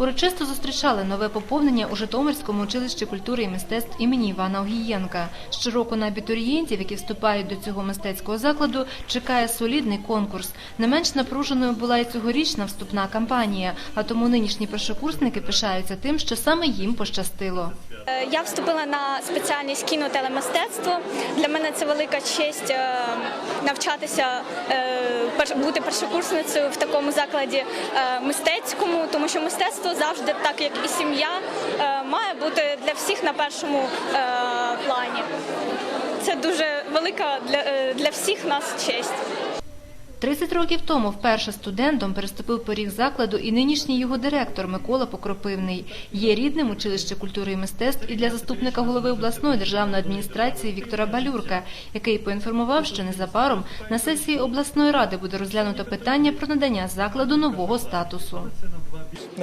Урочисто зустрічали нове поповнення у Житомирському училищі культури і мистецтв імені Івана Огієнка. Щороку на абітурієнтів, які вступають до цього мистецького закладу, чекає солідний конкурс. Не менш напруженою була і цьогорічна вступна кампанія, а тому нинішні першокурсники пишаються тим, що саме їм пощастило. Е, Я вступила на спеціальність кіно-телемистецтво. Для мене це велика честь е, навчатися, е, бути першокурсницею в такому закладі мистецькому, тому що мистецтво завжди, так як і сім'я, е, має бути для всіх на першому е, плані. Це дуже велика для, е, для всіх нас честь. 30 років тому вперше студентом переступив поріг закладу і нинішній його директор Микола Покропивний. Є рідним училище культури і мистецтв і для заступника голови обласної державної адміністрації Віктора Балюрка, який поінформував, що незабаром на сесії обласної ради буде розглянуто питання про надання закладу нового статусу.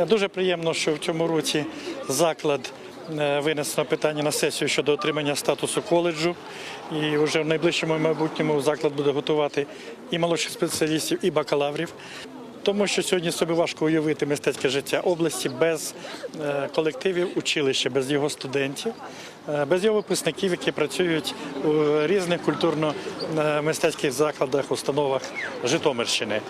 Дуже приємно, що в цьому році заклад е, винесено питання на сесію щодо отримання статусу коледжу. І вже в найближчому майбутньому заклад буде готувати і молодших спеціалістів, і бакалаврів. Тому що сьогодні собі важко уявити мистецьке життя області без е, колективів училища, без його студентів, е, без його випускників, які працюють у різних культурно-мистецьких закладах, установах Житомирщини.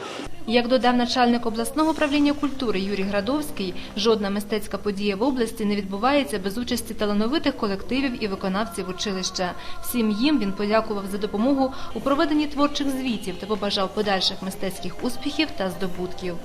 Як додав начальник обласного управління культури Юрій Градовський, жодна мистецька подія в області не відбувається без участі талановитих колективів і виконавців училища. Всім їм він подякував за допомогу у проведенні творчих звітів та побажав подальших мистецьких успіхів та здобутків.